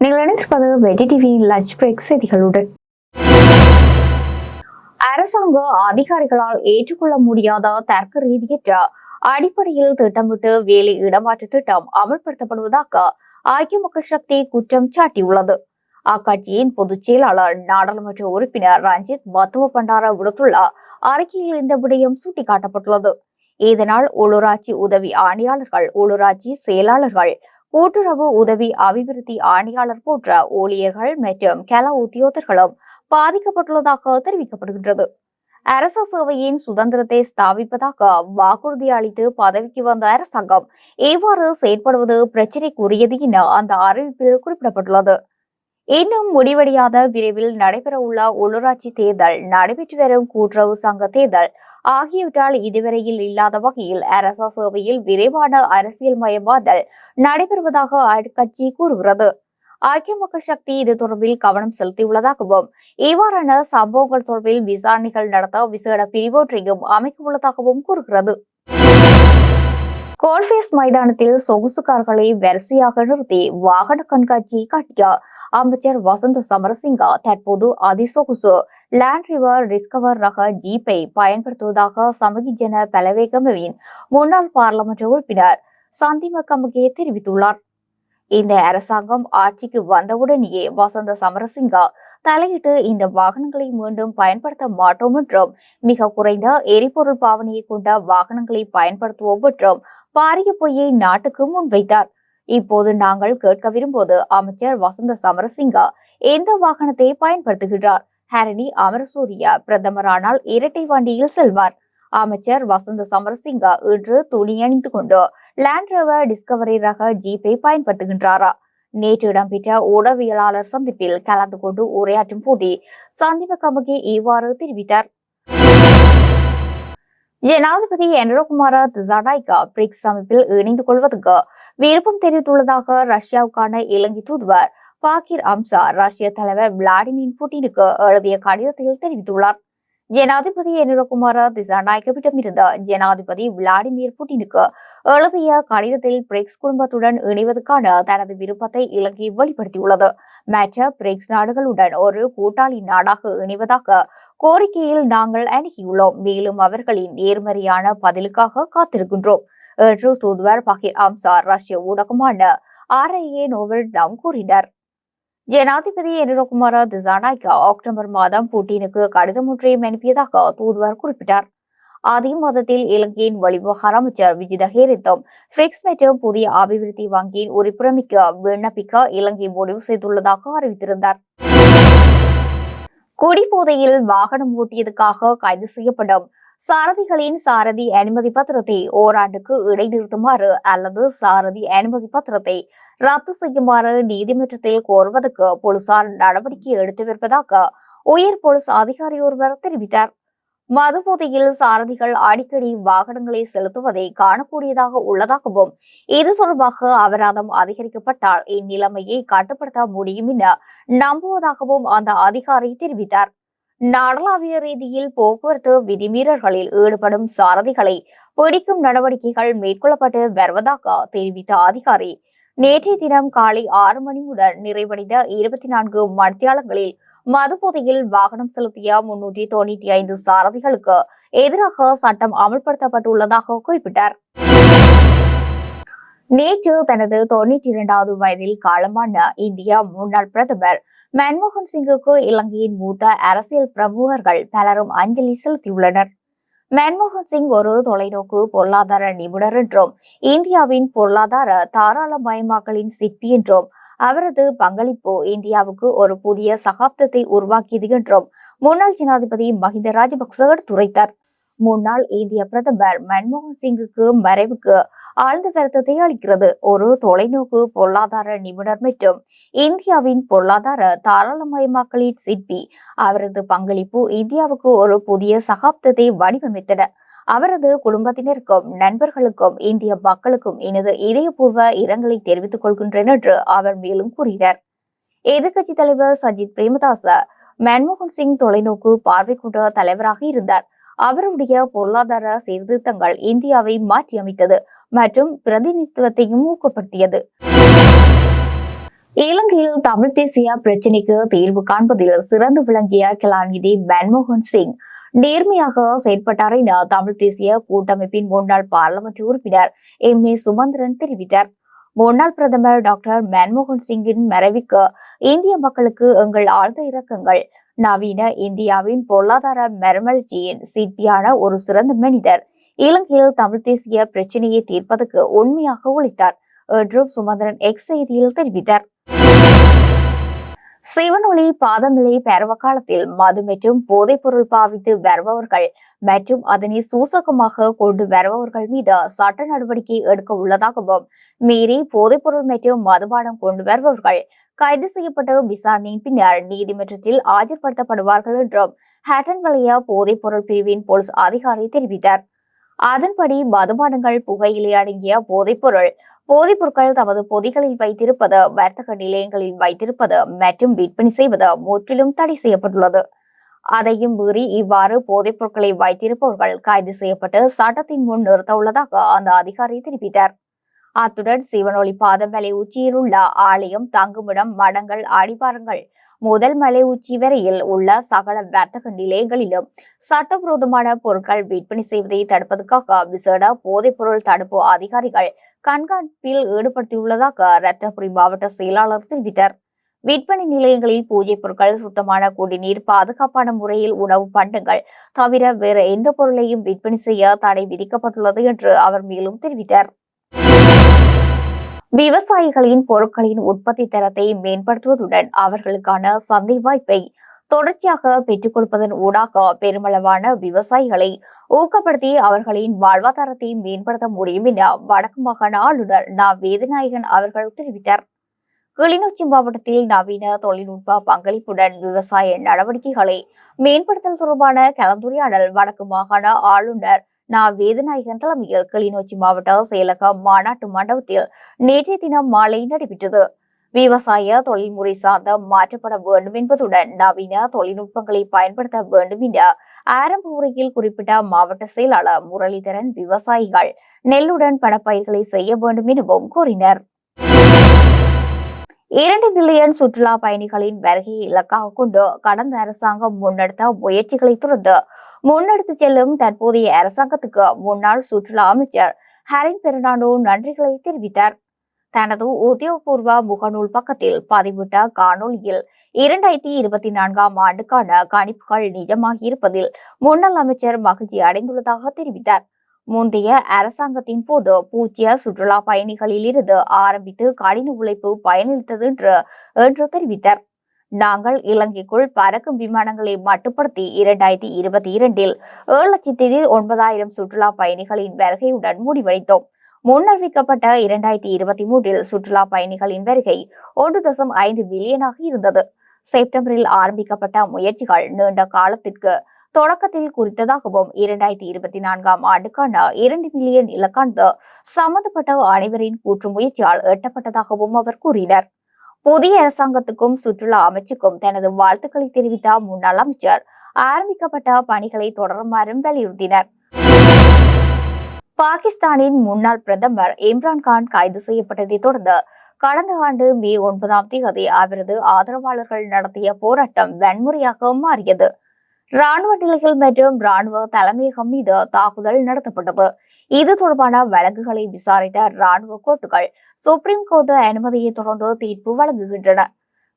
வெடி டிவியின் lunch break செய்திகளுடன். அரசாங்க அதிகாரிகளால் ஏற்றுக்கொள்ள முடியாத தர்க்க ரீதியற்ற அடிப்படையில் திட்டமிட்டு வேலை இடமாற்று திட்டம் அமல்படுத்தப்படுவதாக ஐக்கிய மக்கள் சக்தி குற்றம் சாட்டியுள்ளது. அக்கட்சியின் பொதுச் செயலாளர் நாடாளுமன்ற உறுப்பினர் ரஞ்சித் மத்துவ பண்டார விடுத்துள்ள அறிக்கையில் இந்த விடயம் சுட்டிக்காட்டப்பட்டுள்ளது. இதனால் உள்ளூராட்சி உதவி ஆணையாளர்கள் உள்ளூராட்சி செயலாளர்கள் கூட்டுறவு உதவி அபிவிருத்தி ஆணையாளர் போன்ற ஊழியர்கள் மற்றும் கல உத்தியோகர்களும் பாதிக்கப்பட்டுள்ளதாக தெரிவிக்கப்படுகின்றது. அரச சேவையின் சுதந்திரத்தை ஸ்தாபிப்பதாக வாக்குறுதி அளித்து பதவிக்கு வந்த அரசாங்கம் இவ்வாறு செயற்படுவது பிரச்சினைக்குரியது என அந்த அறிவிப்பில் குறிப்பிடப்பட்டுள்ளது. இன்னும் முடிவடையாத விரைவில் நடைபெறவுள்ள உள்ளூராட்சி தேர்தல் நடைபெற்று வரும் கூட்டுறவு சங்க தேர்தல் ஆகியவற்றால் இதுவரையில் இல்லாத வகையில் அரச சேவையில் விரைவான அரசியல் மயமாதல் நடைபெறுவதாக அக்கட்சி கூறுகிறது. ஐக்கிய மக்கள் சக்தி இது தொடர்பில் கவனம் செலுத்தியுள்ளதாகவும் இவ்வாறான சம்பவங்கள் தொடர்பில் விசாரணைகள் நடத்த விசேட பிரிவொன்றையும் அமைக்க உள்ளதாகவும் கூறுகிறது. கோல்பேஸ் மைதானத்தில் சொகுசு கார்களை வரிசையாக நிறுத்தி வாகன கண்காட்சியை காட்டிய? அமைச்சர் வசந்த சமரசிங்கா தற்போது அதிசொகுசு லேண்ட் ரிவர் டிஸ்கவர் ரக ஜீப்பை பயன்படுத்துவதாக சமகி ஜன பலவேகமவின் முன்னாள் பாராளுமன்ற உறுப்பினர் சந்திம கமகே தெரிவித்துள்ளார். இந்த அரசாங்கம் ஆட்சிக்கு வந்தவுடனேயே வசந்த சமரசிங்கா தலையிட்டு இந்த வாகனங்களை மீண்டும் பயன்படுத்த மாட்டோம் என்றும் மிக குறைந்த எரிபொருள் பாவனையை கொண்ட வாகனங்களை பயன்படுத்துவோம் என்றும் பாரிய பொய்யை நாட்டுக்கு முன்வைத்தார் இப்போது நாங்கள் கேட்க விரும்போது அமைச்சர் வசந்த சமரசிங்கா. எந்த வாகனத்தை பயன்படுத்துகிறார் ஹரணி அமரசூரியா பிரதமரானால் இரட்டை வண்டியில் செல்வார். அமைச்சர் வசந்த சமரசிங்கா இன்று துணி அணிந்து கொண்டு லேண்ட் ரோவர் டிஸ்கவரி ரக ஜீப்பை பயன்படுத்துகின்றாரா? நேற்று இடம்பெற்ற ஊடகவியலாளர் சந்திப்பில் கலந்து கொண்டு உரையாற்றும் போதே சந்தீப கமகே இவ்வாறு தெரிவித்தார். ஜனாதிபதி என்ரோகுமார திசாடாய்கா பிரிக்ஸ் அமைப்பில் இணைந்து கொள்வதற்கு விருப்பம் தெரிவித்துள்ளதாக ரஷ்யாவுக்கான இலங்கை தூதுவர் பாக்கிர் அம்சா ரஷ்ய தலைவர் விளாடிமிர் புட்டினுக்கு எழுதிய கடிதத்தில் தெரிவித்துள்ளார். ஜனாதிபதி என்ரோகுமார திசாநாயகவிடமிருந்த ஜனாதிபதி விளாடிமிர் புட்டினுக்கு எழுதிய கடிதத்தில் பிரிக்ஸ் குடும்பத்துடன் இணைவதற்கான தனது விருப்பத்தை இலங்கை வெளிப்படுத்தியுள்ளது. மற்ற பிரிக்ஸ் நாடுகளுடன் ஒரு கூட்டாளி நாடாக இணைவதாக கோரிக்கையில் நாங்கள் அணுகியுள்ளோம். மேலும் அவர்களின் நேர்மறையான பதிலுக்காக காத்திருக்கின்றோம். என்று தூதுவர் பகிர் அம்சார் ரஷ்ய ஊடகமான ஆர்ஐஏ நாம் கூறினர். ஜனாதிபதி எனிரகுமார திசாநாயக்கா அக்டோபர் மாதம் புட்டினுக்கு கடிதம் ஒன்றையும் அனுப்பியதாக தூதுவர் குறிப்பிட்டார். அதே மாதத்தில் இலங்கையின் வெளிவிவகார அமைச்சர் விஜித ஹேரித்தும் பிரிக்ஸ் மற்றும் புதிய அபிவிருத்தி வங்கியின் உறுப்பினமிக்க விண்ணப்பிக்க இலங்கை முடிவு செய்துள்ளதாக அறிவித்திருந்தார். குடிபோதையில் வாகனம் ஓட்டியதுக்காக கைது செய்யப்படும் சாரதிகளின் சாரதி அனுமதி பத்திரத்தை ஓராண்டுக்கு இடைநிறுத்துமாறு அல்லது சாரதி அனுமதி பத்திரத்தை ரத்து செய்யுமாறு நீதிமன்றத்தில் கோருவதற்கு போலீசார் நடவடிக்கை எடுத்து உயர் போலீஸ் அதிகாரி ஒருவர் தெரிவித்தார். மதுபோதையில் சாரதிகள் அடிக்கடி வாகனங்களை செலுத்துவதை காணக்கூடியதாக உள்ளதாகவும் இது தொடர்பாக அபராதம் அதிகரிக்கப்பட்டால் இந்நிலைமையை கட்டுப்படுத்த முடியும் என நம்புவதாகவும் அந்த அதிகாரி தெரிவித்தார். நாடளாவிய ரீதியில் போக்குவரத்து விதிமீறல்களில் ஈடுபடும் சாரதிகளை பிடிக்கும் நடவடிக்கைகள் மேற்கொள்ளப்பட்டு வருவதாக தெரிவித்த அதிகாரி. நேற்றைய தினம் காலை ஆறு மணி முதல் நிறைவடைந்த இருபத்தி நான்கு மத்தியாளங்களில் மதுபோதையில் வாகனம் செலுத்திய முன்னூற்றி தொண்ணூற்றி ஐந்து சாரதிகளுக்கு எதிராக சட்டம் அமல்படுத்தப்பட்டுள்ளதாக குறிப்பிட்டார். நேற்று தனது தொண்ணூற்றி இரண்டாவது வயதில் காலமான இந்தியா முன்னாள் பிரதமர் மன்மோகன் சிங்குக்கு இலங்கையின் மூத்த அரசியல் பிரமுகர்கள் பலரும் அஞ்சலி செலுத்தியுள்ளனர். மன்மோகன் சிங் ஒரு தொலைநோக்கு பொருளாதார நிபுணர் என்றும் இந்தியாவின் பொருளாதார தாராளமயமாக்கலின் சிற்பி என்றும் அவரது பங்களிப்பு இந்தியாவுக்கு ஒரு புதிய சகாப்தத்தை உருவாக்கியது என்றும் முன்னாள் ஜனாதிபதி மஹிந்த ராஜபக்ச எடுத்துரைத்தார். முன்னாள் இந்திய பிரதமர் மன்மோகன் சிங்குக்கு மறைவுக்கு ஆழ்ந்த வருத்தத்தை அளிக்கிறது. ஒரு தொலைநோக்கு பொருளாதார நிபுணர் மற்றும் இந்தியாவின் பொருளாதார தாராளமயமாக்கலின் சிற்பி. அவரது பங்களிப்பு இந்தியாவுக்கு ஒரு புதிய சகாப்தத்தை வடிவமைத்தன. அவரது குடும்பத்தினருக்கும் நண்பர்களுக்கும் இந்திய மக்களுக்கும் எனது இதயபூர்வ இரங்கலை தெரிவித்துக் கொள்கின்றேன் என்று அவர் மேலும் கூறினார். எதிர்க்கட்சி தலைவர் சஜித் பிரேமதாச மன்மோகன் சிங் தொலைநோக்கு பார்வை கொண்ட தலைவராக இருந்தார். அவருடைய பொருளாதார சீர்திருத்தங்கள் இந்தியாவை மாற்றியமைத்தது மற்றும் பிரதிநிதித்துவத்தையும் ஊக்கப்படுத்தியது. இலங்கையில் தமிழ் தேசிய பிரச்சினைக்கு தீர்வு காண்பதில் சிறந்து விளங்கிய கலாநிதி மன்மோகன் சிங் நேர்மையாக செயற்பட்டார் என தமிழ் தேசிய கூட்டமைப்பின் முன்னாள் பாராளுமன்ற உறுப்பினர் எம். ஏ. சுமந்திரன் தெரிவித்தார். முன்னாள் பிரதமர் டாக்டர் மன்மோகன் சிங்கின் மறைவுக்கு இந்திய மக்களுக்கு எங்கள் ஆழ்ந்த இரக்கங்கள் நவீன இந்தியாவின் பொருளாதார மெர்மல்ஜியின் சிற்பியான ஒரு சிறந்த மனிதர். இலங்கையில் தமிழ் தேசிய பிரச்சனையை தீர்ப்பதற்கு உண்மையாக உழைத்தார் என்றும் சுமந்திரன் எக்ஸ் செய்தியில் தெரிவித்தார். சிவனொளி பாதமிலை பருவ காலத்தில் மது மற்றும் போதைப் பொருள் பாவித்து வருபவர்கள் மற்றும் அதனை சூசகமாக கொண்டு வருபவர்கள் மீது சட்ட நடவடிக்கை எடுக்க உள்ளதாகவும் மீறி போதைப் பொருள் மற்றும் மதுபானம் கொண்டு வருபவர்கள் கைது செய்யப்பட்ட விசாரணையின் பின்னர் நீதிமன்றத்தில் ஆஜர்படுத்தப்படுவார்கள் என்றும் ஹேட்டன் வலைய போதைப் பொருள் பிரிவின் போலீஸ் அதிகாரி தெரிவித்தார். அதன்படி மதுபானங்கள் புகையிலே அடங்கிய போதைப் பொருள் போதைப் பொருட்கள் தமது பொதிகளில் வைத்திருப்பது வர்த்தக நிலையங்களில் வைத்திருப்பது மற்றும் விற்பனை செய்வது முற்றிலும் தடை செய்யப்பட்டுள்ளது. அதையும் மீறி இவ்வாறு போதைப் பொருட்களை வைத்திருப்பவர்கள் கைது செய்யப்பட்டு சட்டத்தின் முன் நிறுத்த உள்ளதாக அந்த அதிகாரி தெரிவித்தார். அத்துடன் சிவனொளி பாதம் வேலை உச்சியில் உள்ள ஆலயம் தங்குமிடம் மடங்கள் அடிவாரங்கள் முதல் மலை உச்சி வரையில் உள்ள சகல வர்த்தக நிலையங்களிலும் சட்டவிரோதமான பொருட்கள் விற்பனை செய்வதை தடுப்பதற்காக விசேட போதைப் பொருள் தடுப்பு அதிகாரிகள் கண்காணிப்பில் ஈடுபடுத்தியுள்ளதாக ரத்னபுரி மாவட்ட செயலாளர் தெரிவித்தார். விற்பனை நிலையங்களில் பூஜை பொருட்கள் சுத்தமான குடிநீர் பாதுகாப்பான முறையில் உணவு பண்டங்கள் தவிர வேறு எந்த பொருளையும் விற்பனை செய்ய தடை விதிக்கப்பட்டுள்ளது என்று அவர் மேலும் தெரிவித்தார். விவசாயிகளின் பொருட்களின் உற்பத்தி தரத்தை மேம்படுத்துவதுடன் அவர்களுக்கான சந்தை வாய்ப்பை தொடர்ச்சியாக பெற்றுக் கொடுப்பதன் ஊடாக பெருமளவான விவசாயிகளை ஊக்கப்படுத்தி அவர்களின் வாழ்வாதாரத்தை மேம்படுத்த முடியும் என வடக்கு மாகாண ஆளுநர் நா. வேதநாயகன் அவர்கள் தெரிவித்தார். கிளிநொச்சி மாவட்டத்தில் நவீன தொழில்நுட்ப பங்களிப்புடன் விவசாய நடவடிக்கைகளை மேம்படுத்தல் தொடர்பான கலந்துரையாடல் வடக்கு மாகாண ஆளுநர் நான் வேதநாயகன் தலைமையில் கிளிநொச்சி மாவட்ட செயலக மாநாட்டு மண்டபத்தில் நேற்றைய தினம் மாலை நடைபெற்றது. விவசாய தொழில்முறை சார்ந்த மாற்றப்பட வேண்டும் என்பதுடன் நவீன தொழில்நுட்பங்களை பயன்படுத்த வேண்டும் என ஆரம்ப உரையில் குறிப்பிட்ட மாவட்ட செயலாளர் முரளிதரன் விவசாயிகள் நெல்லுடன் பணப்பயிர்களை செய்ய வேண்டும் எனவும் கூறினர். இரண்டு மில்லியன் சுற்றுலா பயணிகளின் வருகையை இலக்காக கொண்டு கடந்த அரசாங்கம் முன்னெடுத்த முயற்சிகளை தொடர்ந்து முன்னெடுத்து செல்லும் தற்போதைய அரசாங்கத்துக்கு முன்னாள் சுற்றுலா அமைச்சர் ஹரின் பெர்னாண்டோ நன்றிகளை தெரிவித்தார். தனது உத்தியோகபூர்வ முகநூல் பக்கத்தில் பதிவிட்ட காணொலியில் இரண்டாயிரத்தி இருபத்தி நான்காம் ஆண்டுக்கான கணிப்புகள் நிஜமாகி இருப்பதில் முன்னாள் அமைச்சர் மகிழ்ச்சி அடைந்துள்ளதாக தெரிவித்தார். முந்தைய அரசாங்கத்தின் போது பூஜ்ய சுற்றுலா பயணிகளிலிருந்து ஆரம்பித்து கடின உழைப்பு பயனளித்தது என்று என்று தெரிவித்தார். நாங்கள் இலங்கைக்குள் பறக்கும் விமானங்களை மட்டுப்படுத்தி இரண்டாயிரத்தி இருபத்தி இரண்டில் ஏழு லட்சத்தி ஒன்பதாயிரம் சுற்றுலா பயணிகளின் வருகையுடன் முடிவடைந்தோம். முன்னறிவிக்கப்பட்ட இரண்டாயிரத்தி இருபத்தி மூன்றில் சுற்றுலா பயணிகளின் வருகை ஒன்று தசம் ஐந்து பில்லியனாக இருந்தது. செப்டம்பரில் ஆரம்பிக்கப்பட்ட முயற்சிகள் நீண்ட காலத்திற்கு தொடக்கத்தில் குறித்ததாகவும் இரண்டாயிரத்தி இருபத்தி நான்காம் ஆண்டுக்கான இரண்டு மில்லியன் இலக்கானது சம்பந்தப்பட்ட அனைவரின் கூற்று முயற்சியால் எட்டப்பட்டதாகவும் அவர் கூறினார். புதிய அரசாங்கத்துக்கும் சுற்றுலா அமைச்சுக்கும் தனது வாழ்த்துக்களை தெரிவித்த முன்னாள் அமைச்சர் ஆரம்பிக்கப்பட்ட பணிகளை தொடருமாறும் வலியுறுத்தினர். பாகிஸ்தானின் முன்னாள் பிரதமர் இம்ரான்கான் கைது செய்யப்பட்டதை தொடர்ந்து கடந்த ஆண்டு மே ஒன்பதாம் தேதி அவரது ஆதரவாளர்கள் நடத்திய போராட்டம் வன்முறையாக மாறியது. ராணுவ நிலைகள் மற்றும் ராணுவ தலைமையகம் மீது தாக்குதல் நடத்தப்பட்டது. இது தொடர்பான வழக்குகளை விசாரித்த ராணுவ கோர்ட்டுகள் சுப்ரீம் கோர்ட் அனுமதியை தொடர்ந்து தீர்ப்பு வழங்குகின்றன.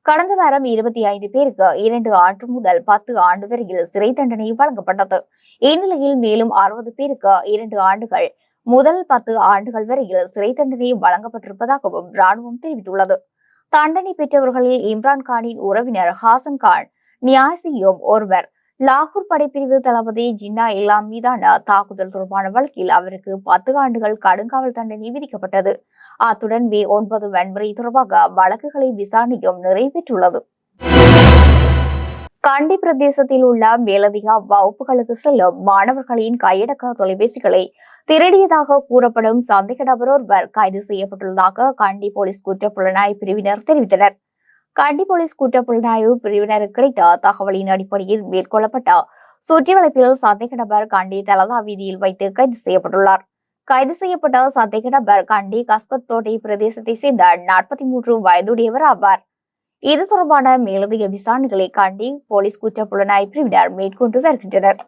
கடந்த வாரம் இருபத்தி ஐந்து பேருக்கு இரண்டு ஆண்டு முதல் பத்து ஆண்டு வரையில் சிறை தண்டனை வழங்கப்பட்டது. இந்நிலையில் மேலும் அறுபது பேருக்கு இரண்டு ஆண்டுகள் முதல் பத்து ஆண்டுகள் வரையில் சிறை தண்டனை வழங்கப்பட்டிருப்பதாகவும் ராணுவம் தெரிவித்துள்ளது. தண்டனை பெற்றவர்களில் இம்ரான் கானின் உறவினர் ஹாசன் கான் நியாசியும் ஒருவர் லாகூர் படைப்பிரிவு தளபதி ஜின்னா இல்லாம் மீதான தாக்குதல் தொடர்பான வழக்கில் அவருக்கு பத்து ஆண்டுகள் கடுங்காவல் தண்டனை விதிக்கப்பட்டது. அத்துடன் மே ஒன்பது வன்முறை தொடர்பாக வழக்குகளை விசாரணையும் நிறைவேற்றுள்ளது. கண்டி பிரதேசத்தில் உள்ள மேலதிக வகுப்புகளுக்கு செல்லும் மாணவர்களின் கையடக்க தொலைபேசிகளை திருடியதாக கூறப்படும் சந்தேக நபர் ஒருவர் கைது செய்யப்பட்டுள்ளதாக கண்டி போலீஸ் குற்றப்புலனாய்வு பிரிவினர் தெரிவித்தனர். கண்டி போலீஸ் குற்றப்புலனாய்வு பிரிவினருக்கு கிடைத்த தகவலின் அடிப்படையில் மேற்கொள்ளப்பட்ட சுற்றி வளைப்பில் சந்தேக நபர் கண்டி தலதா வீதியில் வைத்து கைது செய்யப்பட்டுள்ளார். கைது செய்யப்பட்ட சந்தேக நபர் கண்டி கஸ்கத் தோட்டை பிரதேசத்தை சேர்ந்த நாற்பத்தி மூன்று வயதுடையவர் ஆவார். இது தொடர்பான மேலதிக விசாரணைகளை கண்டி போலீஸ் குற்ற புலனாய்வு பிரிவினர் மேற்கொண்டு வருகின்றனர்.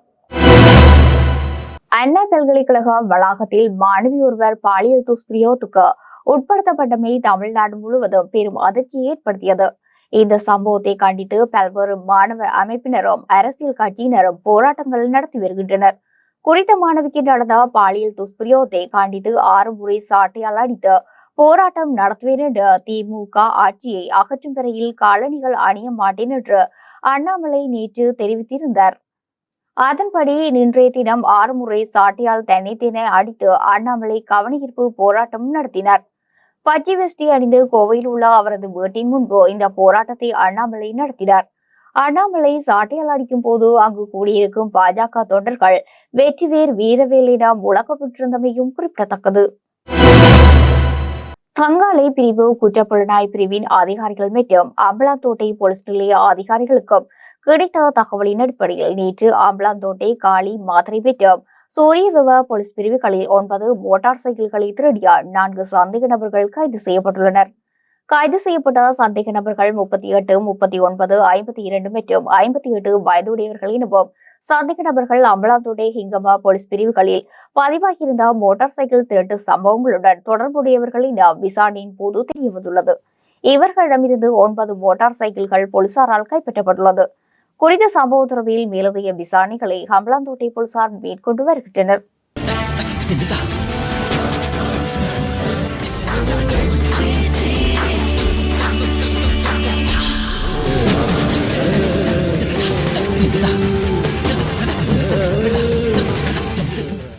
அண்ணா பல்கலைக்கழக வளாகத்தில் மாணவி ஒருவர் பாலியல் துஷ்பிரயோகத்துக்கு உட்படுத்தப்பட்டமை தமிழ்நாடு முழுவதும் பெரும் அதிர்ச்சியை ஏற்படுத்தியது. இந்த சம்பவத்தை கண்டித்து பல்வேறு மாணவர் அமைப்பினரும் அரசியல் கட்சியினரும் போராட்டங்கள் நடத்தி வருகின்றனர். குறித்த மாணவிக்கு நடந்த பாலியல் துஷ்பிரயோகத்தை கண்டித்து ஆறு முறை சாட்டையால் அடித்து போராட்டம் நடத்துவேன் என்று திமுக ஆட்சியை அகற்றும் வரையில் காலணிகள் அணிய மாட்டேன் என்று அண்ணாமலை நேற்று தெரிவித்திருந்தார். அதன்படி நின்றைய தினம் ஆறு முறை சாட்டையால் தன்னைத்தேனை அடித்து அண்ணாமலை கவனஈர்ப்பு போராட்டம் நடத்தினார். பச்சை வெஸ்டி அணிந்து கோவையில் உள்ள அவரது வீட்டின் முன்பு இந்த போராட்டத்தை அண்ணாமலை நடத்தினார். அண்ணாமலை சாட்டையால் அடிக்கும் போது அங்கு கூடியிருக்கும் பாஜக தொண்டர்கள் வெற்றிவேர் வீரவேலிடம் முழக்கப்பட்டிருந்தமையும் குறிப்பிடத்தக்கது. தங்காலை பிரிவு குற்றப்புலனாய் பிரிவின் அதிகாரிகள் மற்றும் அம்பலாத்தோட்டை போலீஸ் நிலைய அதிகாரிகளுக்கும் கிடைத்த தகவலின் அடிப்படையில் நேற்று அம்பலாந்தோட்டை காளி மாத்திரை மற்றும் சூரிய விவா போலீஸ் பிரிவுகளில் ஒன்பது மோட்டார் சைக்கிள்களை திருடிய நான்கு சந்தேக நபர்கள் கைது செய்யப்பட்டுள்ளனர். கைது செய்யப்பட்ட சந்தேக நபர்கள் முப்பத்தி எட்டு முப்பத்தி ஒன்பது ஐம்பத்தி இரண்டு மற்றும் ஐம்பத்தி எட்டு வயதுடையவர்கள் எனவும் சந்தேக நபர்கள் அம்பலாத்தோட்டை ஹிங்கமா போலீஸ் பிரிவுகளில் பதிவாகியிருந்த மோட்டார் சைக்கிள் திருட்டு சம்பவங்களுடன் தொடர்புடையவர்கள் என விசாரணையின் போது தெரியவந்துள்ளது. இவர்களிடமிருந்து ஒன்பது மோட்டார் சைக்கிள்கள் போலீசாரால் கைப்பற்றப்பட்டுள்ளது. குறித்த சம்பவ தொடர்பில் மேலதிக விசாரணைகளை ஹம்பலாந்தோட்டை போலீசார் மேற்கொண்டு வருகின்றனர்.